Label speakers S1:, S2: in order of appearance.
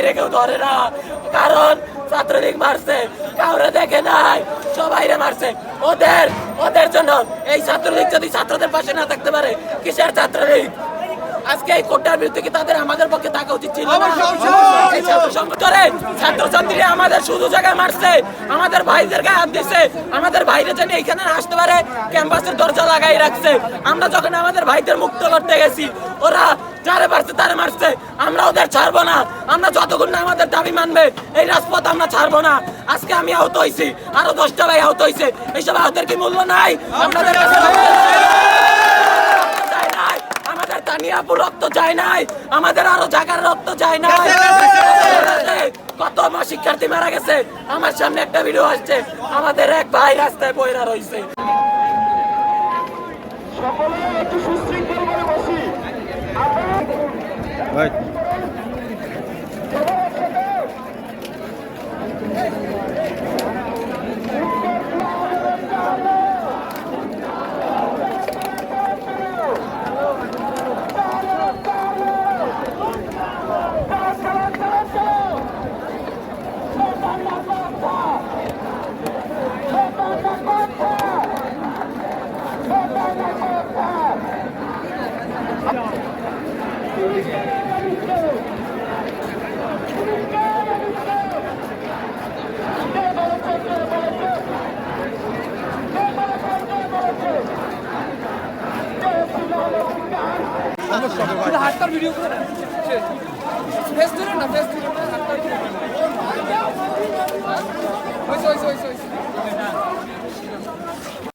S1: বাইরে কেউ ধরে না। কারণ ছাত্রলীগ মারছে, কাউরে দেখে নাই সবাইরে মারছে। ওদের ওদের জন্য এই ছাত্রলীগ যদি ছাত্রদের পাশে না থাকতে পারে, কিসের ছাত্রলীগ? আজকে এই কোটার বিরুদ্ধে কি তাদের আমাদের পক্ষে থাকা উচিত ছিল সংগঠনে ছাত্রছাত্রীরা আমাদের শুধু জায়গায় মারছে আমাদের ভাইদের গায়ে হাত দিছে আমাদের ভাইরা জানি এখানে আসতে পারে ক্যাম্পাসের দরজা লাগাই রাখছে। আমরা যখন আমাদের ভাইদের মুক্ত করতে গেছি ওরা যারে মারছে তারে মারছে আমরা ওদের ছাড়বো না। আমরা যতক্ষণ না আমাদের দাবি মানবে এই রাজপথ আমরা ছাড়বো না। আজকে আমি আহত হয়েছি আরও দশটা ভাই আহত হয়েছে এইসব আহতের কি মূল্য নাই? আপনাদের তানিয়াপুর রক্ত চাই নাই আমাদের আরও জাগার রক্ত চাই নাই। কত আমার শিক্ষার্থী মারা গেছে আমার সামনে একটা ভিডিও আসছে আমাদের এক ভাই রাস্তায় বইরা রয়েছে
S2: শুধু হাতটার ভিডিও করে। ফেস ধরে না ফেস ধরে না হাতটার ভিডিও হয়েছে হয়েছে হয়েছে